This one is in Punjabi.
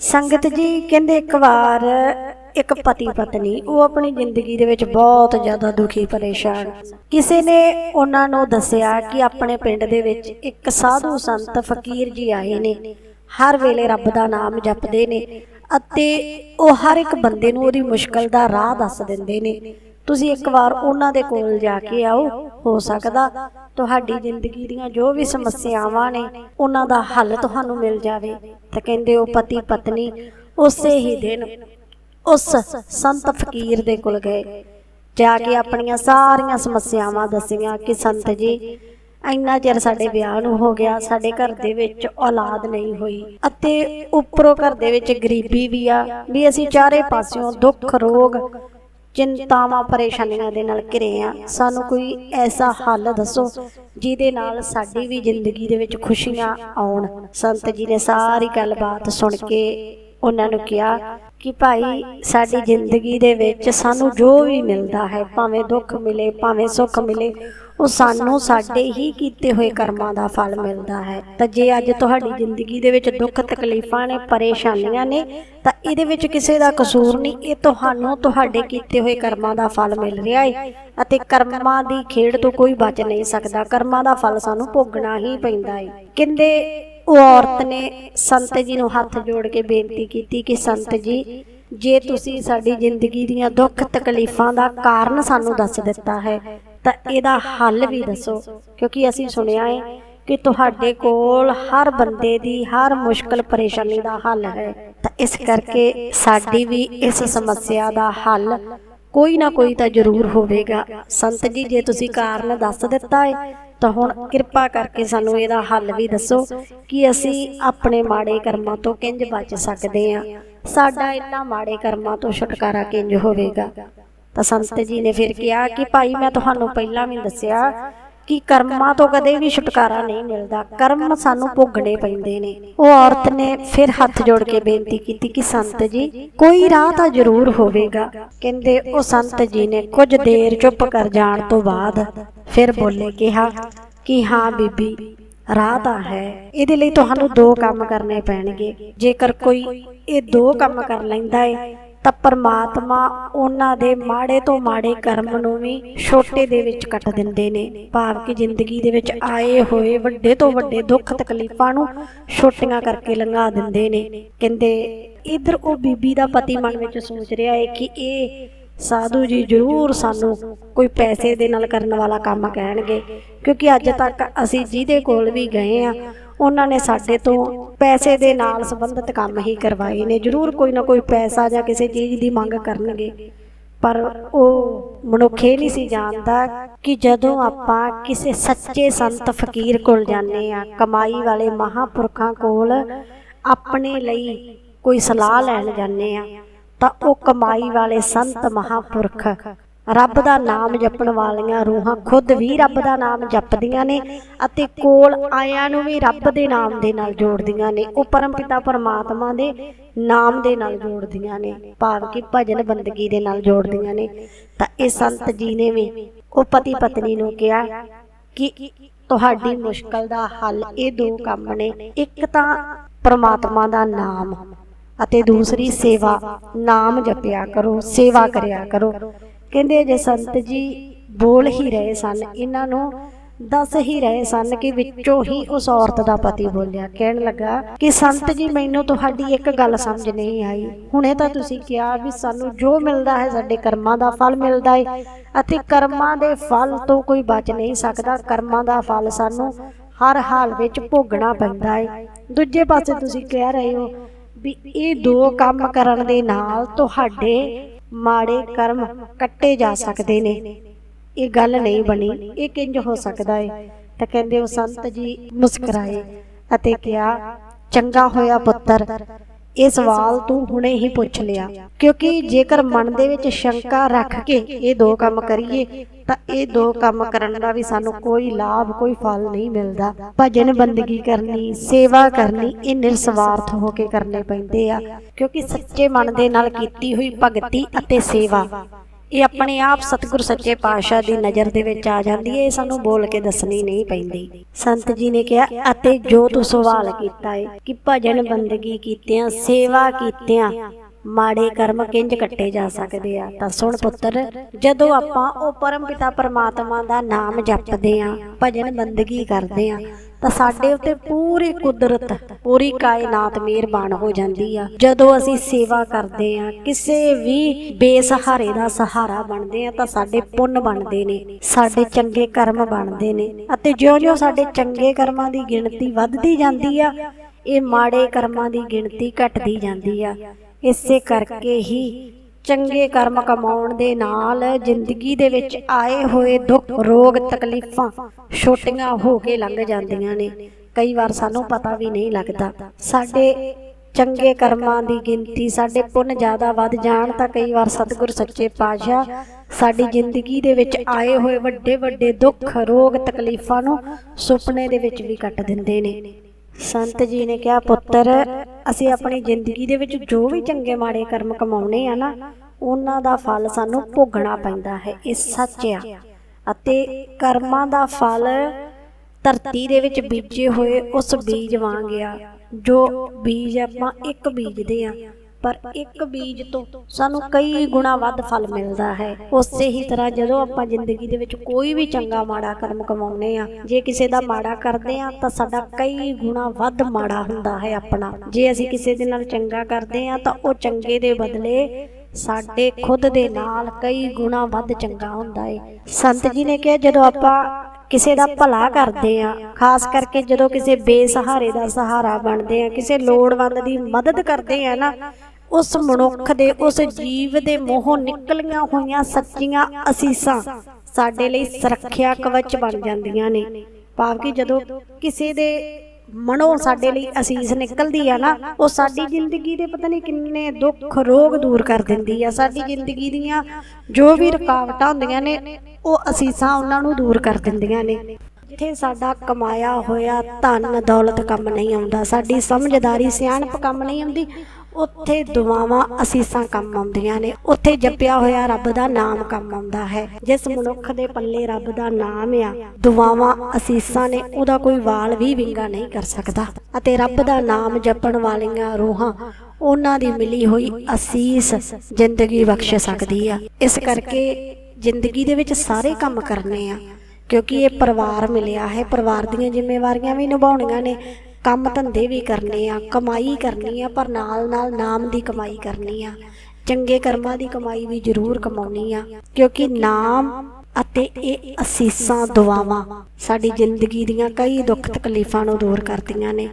ਸੰਗਤ ਜੀ ਕਹਿੰਦੇ ਇੱਕ ਵਾਰ ਇੱਕ ਪਤੀ ਪਤਨੀ, ਉਹ ਆਪਣੀ ਜ਼ਿੰਦਗੀ ਦੇ ਵਿੱਚ ਬਹੁਤ ਜ਼ਿਆਦਾ ਦੁਖੀ ਪਰੇਸ਼ਾਨ। ਕਿਸੇ ਨੇ ਉਹਨਾਂ ਨੂੰ ਦੱਸਿਆ ਕਿ ਆਪਣੇ ਪਿੰਡ ਦੇ ਵਿੱਚ ਇੱਕ ਸਾਧੂ ਸੰਤ ਫਕੀਰ ਜੀ ਆਏ ਨੇ। ਹਰ ਵੇਲੇ ਰੱਬ ਦਾ ਨਾਮ ਜਪਦੇ ਨੇ ਅਤੇ ਉਹ ਹਰ ਇੱਕ ਬੰਦੇ ਨੂੰ ਉਹਦੀ ਮੁਸ਼ਕਲ ਦਾ ਰਾਹ ਦੱਸ ਦਿੰਦੇ ਨੇ। ਤੁਸੀਂ ਇੱਕ ਵਾਰ ਉਹਨਾਂ ਦੇ ਕੋਲ ਜਾ ਕੇ ਆਓ, ਹੋ ਸਕਦਾ ਤੁਹਾਡੀ ਜ਼ਿੰਦਗੀ ਦੀਆਂ ਜੋ ਵੀ ਸਮੱਸਿਆਵਾਂ ਨੇ, ਉਹਨਾਂ ਦਾ ਹੱਲ ਤੁਹਾਨੂੰ ਮਿਲ ਜਾਵੇ। ਤਾਂ ਕਹਿੰਦੇ ਉਹ ਪਤੀ ਪਤਨੀ ਉਸੇ ਹੀ ਦਿਨ ਉਸ ਸੰਤ ਫਕੀਰ ਦੇ ਕੋਲ ਗਏ। ਜਾ ਕੇ ਆਪਣੀਆਂ ਸਾਰੀਆਂ ਸਮੱਸਿਆਵਾਂ ਦੱਸੀਆਂ ਕਿ ਸੰਤ ਜੀ, ਇੰਨਾ ਚਿਰ ਸਾਡੇ ਵਿਆਹ ਨੂੰ ਹੋ ਗਿਆ, ਸਾਡੇ ਘਰ ਦੇ ਵਿੱਚ ਔਲਾਦ ਨਹੀਂ ਹੋਈ ਅਤੇ ਉੱਪਰੋਂ ਘਰ ਦੇ ਵਿੱਚ ਗਰੀਬੀ ਵੀ ਆ, ਵੀ ਅਸੀਂ ਚਾਰੇ ਪਾਸਿਓਂ ਦੁੱਖ, ਰੋਗ ਚਿੰਤਾਵਾਂ, ਪਰੇਸ਼ਾਨੀਆਂ ਦੇ ਨਾਲ ਘਿਰੇ ਆ। ਸਾਨੂੰ ਕੋਈ ਐਸਾ ਹੱਲ ਦੱਸੋ ਜਿਹਦੇ ਨਾਲ ਸਾਡੀ ਵੀ ਜ਼ਿੰਦਗੀ ਦੇ ਵਿੱਚ ਖੁਸ਼ੀਆਂ ਆਉਣ। ਸੰਤ ਜੀ ਨੇ ਸਾਰੀ ਗੱਲਬਾਤ ਸੁਣ ਕੇ ਉਹਨਾਂ ਨੂੰ ਕਿਹਾ ਕਿ ਭਾਈ, ਸਾਡੀ ਜ਼ਿੰਦਗੀ ਦੇ ਵਿੱਚ ਸਾਨੂੰ ਜੋ ਵੀ ਮਿਲਦਾ ਹੈ, ਭਾਵੇਂ ਦੁੱਖ ਮਿਲੇ, ਭਾਵੇਂ ਸੁੱਖ ਮਿਲੇ ਉਹ ਸਾਨੂੰ ਸਾਡੇ ਹੀ ਕੀਤੇ ਹੋਏ ਕਰਮਾਂ ਦਾ ਫਲ ਮਿਲਦਾ ਹੈ। ਤਾਂ ਜੇ ਅੱਜ ਤੁਹਾਡੀ ਜ਼ਿੰਦਗੀ ਦੇ ਵਿੱਚ ਦੁੱਖ ਤਕਲੀਫਾਂ ਨੇ, ਪਰੇਸ਼ਾਨੀਆਂ ਨੇ, ਤਾਂ ਇਹਦੇ ਵਿੱਚ ਕਿਸੇ ਦਾ ਕਸੂਰ ਨਹੀਂ। ਇਹ ਤੁਹਾਨੂੰ ਤੁਹਾਡੇ ਕੀਤੇ ਹੋਏ ਕਰਮਾਂ ਦਾ ਫਲ ਮਿਲ ਰਿਹਾ ਹੈ ਅਤੇ ਕਰਮਾਂ ਦੀ ਖੇਡ ਤੋਂ ਕੋਈ ਬਚ ਨਹੀਂ ਸਕਦਾ। ਕਰਮਾਂ ਦਾ ਫਲ ਸਾਨੂੰ ਭੋਗਣਾ ਹੀ ਪੈਂਦਾ ਹੈ ਕਹਿੰਦੇ ਉਹ ਔਰਤ ਨੇ ਸੰਤ ਜੀ ਨੂੰ ਹੱਥ ਜੋੜ ਕੇ ਬੇਨਤੀ ਕੀਤੀ ਕਿ ਸੰਤ ਜੀ, ਜੇ ਤੁਸੀਂ ਸਾਡੀ ਜ਼ਿੰਦਗੀ ਦੀਆਂ ਦੁੱਖ ਤਕਲੀਫਾਂ ਦਾ ਕਾਰਨ ਸਾਨੂੰ ਦੱਸ ਦਿੱਤਾ ਹੈ ਤਾਂ ਇਹਦਾ ਹੱਲ ਵੀ ਦੱਸੋ, ਕਿਉਂਕਿ ਅਸੀਂ ਸੁਣਿਆ ਹੈ ਕਿ ਤੁਹਾਡੇ ਕੋਲ ਹਰ ਬੰਦੇ ਦੀ ਹਰ ਮੁਸ਼ਕਲ ਪਰੇਸ਼ਾਨੀ ਦਾ ਹੱਲ ਹੈ। ਤਾਂ ਇਸ ਕਰਕੇ ਸਾਡੀ ਵੀ ਇਸ ਸਮੱਸਿਆ ਦਾ ਹੱਲ ਕੋਈ ਨਾ ਕੋਈ ਤਾਂ ਜ਼ਰੂਰ ਹੋਵੇਗਾ। ਸੰਤ ਜੀ, ਜੇ ਤੁਸੀਂ ਕਾਰਨ ਦੱਸ ਦਿੱਤਾ ਹੈ, ਤਾਂ ਹੁਣ ਕਿਰਪਾ ਕਰਕੇ ਸਾਨੂੰ ਇਹਦਾ ਹੱਲ ਵੀ ਦੱਸੋ ਕਿ ਅਸੀਂ ਆਪਣੇ ਮਾੜੇ ਕਰਮਾਂ ਤੋਂ ਕਿੰਜ ਬਚ ਸਕਦੇ ਹਾਂ। ਸਾਡਾ ਇਹਨਾਂ ਮਾੜੇ ਕਰਮਾਂ ਤੋਂ ਛੁਟਕਾਰਾ ਕਿੰਜ ਹੋਵੇਗਾ? ਤਾਂ ਸੰਤ ਜੀ ਨੇ ਫਿਰ ਕਿਹਾ ਕਿ ਭਾਈ, ਮੈਂ ਤੁਹਾਨੂੰ ਪਹਿਲਾਂ ਵੀ ਦੱਸਿਆ ਕਿ ਕਰਮਾਂ ਤੋਂ ਕਦੇ ਵੀ ਛੁਟਕਾਰਾ ਨਹੀਂ ਮਿਲਦਾ। ਕਰਮ ਸਾਨੂੰ ਭੋਗਣੇ ਪੈਂਦੇ ਨੇ। ਉਹ ਔਰਤ ਨੇ ਫਿਰ ਹੱਥ ਜੋੜ ਕੇ ਬੇਨਤੀ ਕੀਤੀ ਕਿ ਸੰਤ ਜੀ, ਕੋਈ ਰਾਹ ਤਾਂ ਜ਼ਰੂਰ ਹੋਵੇਗਾ। ਕਹਿੰਦੇ, ਉਹ ਸੰਤ ਜੀ ਨੇ ਕੁਝ ਦੇਰ ਚੁੱਪ ਕਰ ਜਾਣ ਤੋਂ ਬਾਅਦ ਫਿਰ ਬੋਲੇ ਕਿਹਾ ਕਿ ਹਾਂ ਬੀਬੀ, ਰਾਹ ਤਾਂ ਹੈ। ਇਹਦੇ ਲਈ ਤੁਹਾਨੂੰ ਦੋ ਕੰਮ ਕਰਨੇ ਪੈਣਗੇ। ਜੇਕਰ ਕੋਈ ਇਹ ਦੋ ਕੰਮ ਕਰ ਲੈਂਦਾ ਏ ਤਾਂ ਪਰਮਾਤਮਾ ਉਹਨਾਂ ਦੇ ਮਾੜੇ ਤੋਂ ਮਾੜੇ ਕਰਮ ਨੂੰ ਵੀ ਛੋਟੇ ਦੇ ਵਿੱਚ ਕੱਟ ਦਿੰਦੇ ਨੇ। ਭਾਵ ਕਿ ਜ਼ਿੰਦਗੀ ਦੇ ਵਿੱਚ ਆਏ ਹੋਏ ਵੱਡੇ ਤੋਂ ਵੱਡੇ ਦੁੱਖ ਤਕਲੀਫਾਂ ਨੂੰ ਛੋਟੀਆਂ ਕਰਕੇ ਲੰਘਾ ਦਿੰਦੇ ਨੇ। ਕਹਿੰਦੇ, ਇਧਰ ਉਹ ਬੀਬੀ ਦਾ ਪਤੀ ਮਨ ਵਿੱਚ ਸੋਚ ਰਿਹਾ ਹੈ ਕਿ ਇਹ ਸਾਧੂ ਜੀ ਜ਼ਰੂਰ ਸਾਨੂੰ ਕੋਈ ਪੈਸੇ ਦੇ ਨਾਲ ਕਰਨ ਵਾਲਾ ਕੰਮ ਕਹਿਣਗੇ। ਕਿਉਂਕਿ ਅੱਜ ਤੱਕ ਅਸੀਂ ਜਿਹਦੇ ਕੋਲ ਵੀ ਗਏ ਆ ਉਹਨਾਂ ਨੇ ਸਾਡੇ ਤੋਂ ਪੈਸੇ ਦੇ ਨਾਲ ਸੰਬੰਧਿਤ ਕੰਮ ਹੀ ਕਰਵਾਏ ਨੇ। ਜ਼ਰੂਰ ਕੋਈ ਨਾ ਕੋਈ ਪੈਸਾ ਜਾਂ ਕਿਸੇ ਚੀਜ਼ ਦੀ ਮੰਗ ਕਰਨਗੇ। ਪਰ ਉਹ ਮਨੁੱਖ ਇਹ ਨਹੀਂ ਸੀ ਜਾਣਦਾ ਕਿ ਜਦੋਂ ਆਪਾਂ ਕਿਸੇ ਸੱਚੇ ਸੰਤ ਫਕੀਰ ਕੋਲ ਜਾਂਦੇ ਆ ਕਮਾਈ ਵਾਲੇ ਮਹਾਪੁਰਖਾਂ ਕੋਲ ਆਪਣੇ ਲਈ ਕੋਈ ਸਲਾਹ ਲੈਣ ਜਾਂਦੇ ਆ ਤਾਂ ਉਹ ਕਮਾਈ ਵਾਲੇ ਸੰਤ ਮਹਾਪੁਰਖ ਰੱਬ ਦਾ ਨਾਮ ਜਪਣ ਵਾਲੀਆਂ ਰੂਹਾਂ ਖੁਦ ਵੀ ਰੱਬ ਦਾ ਨਾਮ ਜਪਦੀਆਂ ਨੇ ਅਤੇ ਕੋਲ ਆਇਆਂ ਨੂੰ ਵੀ ਰੱਬ ਦੇ ਨਾਮ ਦੇ ਨਾਲ ਜੋੜਦੀਆਂ ਨੇ, ਉਹ ਪਰਮਪਿਤਾ ਪਰਮਾਤਮਾ ਦੇ ਨਾਮ ਦੇ ਨਾਲ ਜੋੜਦੀਆਂ ਨੇ, ਭਾਵ ਕਿ ਭਜਨ ਬੰਦਗੀ ਦੇ ਨਾਲ ਜੋੜਦੀਆਂ ਨੇ। ਤਾਂ ਇਹ ਸੰਤ ਜੀ ਨੇ ਵੀ ਉਹ ਪਤੀ ਪਤਨੀ ਨੂੰ ਕਿਹਾ ਕਿ ਤੁਹਾਡੀ ਮੁਸ਼ਕਲ ਦਾ ਹੱਲ ਇਹ ਦੋ ਕੰਮ ਨੇ, ਇੱਕ ਤਾਂ ਪਰਮਾਤਮਾ ਦਾ ਨਾਮ ਅਤੇ ਦੂਸਰੀ ਸੇਵਾ, ਨਾਮ ਜਪਿਆ ਕਰੋ, ਸੇਵਾ ਕਰਿਆ ਕਰੋ। ਕਹਿੰਦੇ ਜੇ ਸੰਤ ਜੀ ਬੋਲ ਹੀ ਰਹੇ ਸਨ, ਇਹਨਾਂ ਨੂੰ ਦੱਸ ਹੀ ਰਹੇ ਸਨ ਕਿ ਵਿੱਚੋਂ ਹੀ ਉਸ ਔਰਤ ਦਾ ਪਤੀ ਬੋਲਿਆ। ਕਹਿਣ ਲੱਗਾ ਕਿ ਸੰਤ ਜੀ, ਮੈਨੂੰ ਤੁਹਾਡੀ ਇੱਕ ਗੱਲ ਸਮਝ ਨਹੀਂ ਆਈ। ਹੁਣੇ ਤਾਂ ਤੁਸੀਂ ਕਿਹਾ ਵੀ ਸਾਨੂੰ ਜੋ ਮਿਲਦਾ ਹੈ, ਸਾਡੇ ਕਰਮਾਂ ਦਾ ਫਲ ਮਿਲਦਾ ਹੈ ਅਤੇ ਕਰਮਾਂ ਦੇ ਫਲ ਤੋਂ ਕੋਈ ਬਚ ਨਹੀਂ ਸਕਦਾ। ਕਰਮਾਂ ਦਾ ਫਲ ਸਾਨੂੰ ਹਰ ਹਾਲ ਵਿੱਚ ਭੋਗਣਾ ਪੈਂਦਾ ਹੈ ਦੂਜੇ ਪਾਸੇ ਤੁਸੀਂ ਕਹਿ ਰਹੇ ਹੋ ਵੀ ਇਹ ਦੋ ਕੰਮ ਕਰਨ ਦੇ ਨਾਲ ਤੁਹਾਡੇ ਮਾੜੇ ਕਰਮ ਕੱਟੇ ਜਾ ਸਕਦੇ ਨੇ। ਇਹ ਗੱਲ ਨਹੀਂ ਬਣੀ, ਇਹ ਕਿੰਜ ਹੋ ਸਕਦਾ ਹੈ ਤਾਂ ਕਹਿੰਦੇ ਉਹ ਸੰਤ ਜੀ ਮੁਸਕਰਾਏ ਅਤੇ ਕਿਹਾ, ਚੰਗਾ ਹੋਇਆ ਪੁੱਤਰ, ਇਹ ਸਵਾਲ ਤੂੰ ਹੁਣੇ ਹੀ ਪੁੱਛ ਲਿਆ। ਕਿਉਂਕਿ ਜੇਕਰ ਮਨ ਦੇ ਵਿੱਚ ਸ਼ੰਕਾ ਰੱਖ ਕੇ ਇਹ ਦੋ ਕੰਮ ਕਰੀਏ ਤਾਂ ਇਹ ਦੋ ਕੰਮ ਕਰਨ ਦਾ ਵੀ ਸਾਨੂੰ ਕੋਈ ਲਾਭ ਕੋਈ ਫਲ ਨਹੀਂ ਮਿਲਦਾ। ਭਜਨ ਬੰਦਗੀ ਕਰਨੀ ਸੇਵਾ ਕਰਨੀ ਇਹ ਨਿਰਸਵਾਰਥ ਹੋ ਕੇ ਕਰਨੇ ਪੈਂਦੇ ਆ। ਕਿਉਂਕਿ ਸੱਚੇ ਮਨ ਦੇ ਨਾਲ ਕੀਤੀ ਹੋਈ ਭਗਤੀ ਅਤੇ ਸੇਵਾ। ਇਹ ਆਪਣੇ ਆਪ ਸਤਿਗੁਰ ਸੱਚੇ ਪਾਤਸ਼ਾਹ ਦੀ ਨਜ਼ਰ ਦੇ ਵਿੱਚ ਆ ਜਾਂਦੀ ਹੈ। ਇਹ ਸਾਨੂੰ ਬੋਲ ਕੇ ਦੱਸਣੀ ਨਹੀਂ ਪੈਂਦੀ। ਸੰਤ ਜੀ ਨੇ ਕਿਹਾ ਅਤੇ ਜੋ ਤੂੰ ਸਵਾਲ ਕੀਤਾ ਹੈ ਕਿ ਭਜਨ ਬੰਦਗੀ ਕੀਤਿਆਂ ਸੇਵਾ ਕੀਤਿਆਂ ਮਾੜੇ ਕਰਮ ਕਿੰਜ ਕੱਟੇ ਜਾ ਸਕਦੇ ਆ? ਤਾਂ ਸੁਣ ਪੁੱਤਰ, ਜਦੋਂ ਆਪਾਂ ਉਹ ਪਰਮ ਪਿਤਾ ਪਰਮਾਤਮਾ ਦਾ ਨਾਮ ਜਪਦੇ ਆ, ਭਜਨ ਬੰਦਗੀ ਕਰਦੇ ਆ, ਤਾਂ ਸਾਡੇ ਉੱਤੇ ਪੂਰੀ ਕੁਦਰਤ, ਪੂਰੀ ਕਾਇਨਾਤ ਮਿਹਰਬਾਨ ਹੋ ਜਾਂਦੀ ਆ। ਜਦੋਂ ਅਸੀਂ ਸੇਵਾ ਕਰਦੇ ਆ, ਕਿਸੇ ਵੀ ਬੇਸਹਾਰੇ ਦਾ ਸਹਾਰਾ ਬਣਦੇ ਆ, ਤਾਂ ਸਾਡੇ ਪੁੰਨ ਬਣਦੇ ਨੇ, ਸਾਡੇ ਚੰਗੇ ਕਰਮ ਬਣਦੇ ਨੇ। ਅਤੇ ਜਿਉਂ-ਜਿਉਂ ਸਾਡੇ ਚੰਗੇ ਕਰਮਾਂ ਦੀ ਗਿਣਤੀ ਵੱਧਦੀ ਜਾਂਦੀ ਆ, ਇਹ ਮਾੜੇ ਕਰਮਾਂ ਦੀ ਗਿਣਤੀ ਘਟਦੀ ਜਾਂਦੀ ਆ। ਇਸੇ ਕਰਕੇ ਹੀ ਚੰਗੇ ਕਰਮ ਕਮਾਉਣ ਦੇ ਨਾਲ ਜ਼ਿੰਦਗੀ ਦੇ ਵਿੱਚ ਆਏ ਹੋਏ ਦੁੱਖ, ਰੋਗ, ਤਕਲੀਫਾਂ ਛੋਟੀਆਂ ਹੋ ਕੇ ਲੰਘ ਜਾਂਦੀਆਂ ਨੇ। ਕਈ ਵਾਰ ਸਾਨੂੰ ਪਤਾ ਵੀ ਨਹੀਂ ਲੱਗਦਾ। ਸਾਡੇ ਚੰਗੇ ਕਰਮਾਂ ਦੀ ਗਿਣਤੀ ਸਾਡੇ ਪੁੰਨ ਜ਼ਿਆਦਾ ਵੱਧ ਜਾਣ ਤਾਂ ਕਈ ਵਾਰ ਸਤਿਗੁਰ ਸੱਚੇ ਪਾਤਸ਼ਾਹ ਸਾਡੀ ਜ਼ਿੰਦਗੀ ਦੇ ਵਿੱਚ ਆਏ ਹੋਏ ਵੱਡੇ ਵੱਡੇ ਦੁੱਖ, ਰੋਗ, ਤਕਲੀਫਾਂ ਨੂੰ ਸੁਪਨੇ ਦੇ ਵਿੱਚ ਵੀ ਕੱਟ ਦਿੰਦੇ ਨੇ। ਸੰਤ ਜੀ ਨੇ ਕਿਹਾ, ਪੁੱਤਰ, ਅਸੀਂ ਆਪਣੀ ਜ਼ਿੰਦਗੀ ਦੇ ਵਿੱਚ ਜੋ ਵੀ ਚੰਗੇ ਮਾੜੇ ਕਰਮ ਕਮਾਉਣੇ ਆ ਨਾ, ਉਹਨਾਂ ਦਾ ਫਲ ਸਾਨੂੰ ਭੋਗਣਾ ਪੈਂਦਾ ਹੈ, ਇਹ ਸੱਚ ਆ। ਅਤੇ ਕਰਮਾਂ ਦਾ ਫਲ ਧਰਤੀ ਦੇ ਵਿੱਚ ਬੀਜੇ ਹੋਏ ਉਸ ਬੀਜ ਵਾਂਗ ਆ, ਜੋ ਬੀਜ ਆਪਾਂ ਇੱਕ ਬੀਜਦੇ ਆ। ਪਰ ਇੱਕ ਬੀਜ ਤੋਂ ਸਾਨੂੰ ਕਈ ਗੁਣਾ ਵੱਧ ਫਲ ਮਿਲਦਾ ਹੈ। ਉਸੇ ਹੀ ਤਰ੍ਹਾਂ ਜਦੋਂ ਆਪਾਂ ਜ਼ਿੰਦਗੀ ਦੇ ਵਿੱਚ ਕੋਈ ਵੀ ਚੰਗਾ ਮਾੜਾ ਕਰਮ ਕਮਾਉਨੇ ਆ ਜੇ ਕਿਸੇ ਦਾ ਮਾੜਾ ਕਰਦੇ ਆ ਤਾਂ ਸਾਡਾ ਕਈ ਗੁਣਾ ਵੱਧ ਮਾੜਾ ਹੁੰਦਾ ਹੈ ਆਪਣਾ। ਜੇ ਅਸੀਂ ਕਿਸੇ ਦੇ ਨਾਲ ਚੰਗਾ ਕਰਦੇ ਆ ਤਾਂ ਉਹ ਚੰਗੇ ਦੇ ਬਦਲੇ ਸਾਡੇ ਖੁਦ ਦੇ ਨਾਲ ਕਈ ਗੁਣਾ ਵੱਧ ਚੰਗਾ ਹੁੰਦਾ ਹੈ ਸੰਤ ਜੀ ਨੇ ਕਿਹਾ, ਜਦੋਂ ਆਪਾਂ ਕਿਸੇ ਦਾ ਭਲਾ ਕਰਦੇ ਆ ਖਾਸ ਕਰਕੇ ਜਦੋਂ ਕਿਸੇ ਬੇਸਹਾਰੇ ਦਾ ਸਹਾਰਾ ਬਣਦੇ ਆ ਕਿਸੇ ਲੋੜਵੰਦ ਦੀ ਮਦਦ ਕਰਦੇ ਆ ਨਾ ਉਸ ਮਨੁੱਖ ਦੇ, ਉਸ ਜੀਵ ਦੇ ਮੂੰਹੋਂ ਨਿਕਲੀਆਂ ਹੋਈਆਂ ਸੱਚੀਆਂ ਅਸੀਸਾਂ ਸਾਡੇ ਲਈ ਸੁਰੱਖਿਆ ਕਵਚ ਬਣ ਜਾਂਦੀਆਂ ਨੇ। ਭਾਵ ਕਿ ਜਦੋਂ ਕਿਸੇ ਦੇ ਮਨੋਂ ਸਾਡੇ ਲਈ ਅਸੀਸ ਨਿਕਲਦੀ ਆ ਨਾ, ਉਹ ਸਾਡੀ ਜ਼ਿੰਦਗੀ ਦੇ ਪਤਾ ਨਹੀਂ ਕਿੰਨੇ ਦੁੱਖ, ਰੋਗ ਦੂਰ ਕਰ ਦਿੰਦੀ ਆ। ਸਾਡੀ ਜ਼ਿੰਦਗੀ ਦੀਆਂ ਜੋ ਵੀ ਰੁਕਾਵਟਾਂ ਹੁੰਦੀਆਂ ਨੇ, ਉਹ ਅਸੀਸਾਂ ਉਹਨਾਂ ਨੂੰ ਦੂਰ ਕਰ ਦਿੰਦੀਆਂ ਨੇ। ਜਿੱਥੇ ਸਾਡਾ ਕਮਾਇਆ ਹੋਇਆ ਧਨ, ਦੌਲਤ ਕੰਮ ਨਹੀਂ ਆਉਂਦਾ, ਸਾਡੀ ਸਮਝਦਾਰੀ, ਸਿਆਣਪ ਕੰਮ ਨਹੀਂ ਆਉਂਦੀ ਉੱਥੇ ਦੁਆਵਾਂ ਅਸੀਸਾਂ ਕੰਮ ਆਉਂਦੀਆਂ ਨੇ। ਉੱਥੇ ਜਪਿਆ ਹੋਇਆ ਰੱਬ ਦਾ ਨਾਮ ਕੰਮ ਆਉਂਦਾ ਹੈ। ਜਿਸ ਮਨੁੱਖ ਦੇ ਪੱਲੇ ਰੱਬ ਦਾ ਨਾਮ ਆ, ਦੁਆਵਾਂ ਅਸੀਸਾਂ ਨੇ ਉਹਦਾ ਕੋਈ ਵਾਲ ਵੀ ਵਿੰਗਾ ਨਹੀਂ ਕਰ ਸਕਦਾ। ਅਤੇ ਰੱਬ ਦਾ ਨਾਮ ਜਪਣ ਵਾਲੀਆਂ ਰੂਹਾਂ, ਉਹਨਾਂ ਦੀ ਮਿਲੀ ਹੋਈ ਅਸੀਸ ਜ਼ਿੰਦਗੀ ਬਖਸ਼ ਸਕਦੀ ਆ। ਇਸ ਕਰਕੇ ਜ਼ਿੰਦਗੀ ਦੇ ਵਿੱਚ ਸਾਰੇ ਕੰਮ ਕਰਨੇ ਆ, ਕਿਉਂਕਿ ਇਹ ਪਰਿਵਾਰ ਮਿਲਿਆ ਹੈ। ਪਰਿਵਾਰ ਦੀਆਂ ਜ਼ਿੰਮੇਵਾਰੀਆਂ ਵੀ ਨਿਭਾਉਣੀਆਂ ਨੇ। ਕੰਮ ਧੰਦੇ ਵੀ ਕਰਨੇ ਆ, ਕਮਾਈ ਕਰਨੀ ਆ, ਪਰ ਨਾਲ ਨਾਲ ਨਾਮ ਦੀ ਕਮਾਈ ਕਰਨੀ ਆ। ਚੰਗੇ ਕਰਮਾਂ ਦੀ ਕਮਾਈ ਵੀ ਜ਼ਰੂਰ ਕਮਾਉਣੀ ਆ, ਕਿਉਂਕਿ ਨਾਮ ਅਤੇ ਇਹ ਅਸੀਸਾਂ, ਦੁਆਵਾਂ ਸਾਡੀ ਜ਼ਿੰਦਗੀ ਦੀਆਂ ਕਈ ਦੁੱਖ ਤਕਲੀਫਾਂ ਨੂੰ ਦੂਰ ਕਰਦੀਆਂ ਨੇ।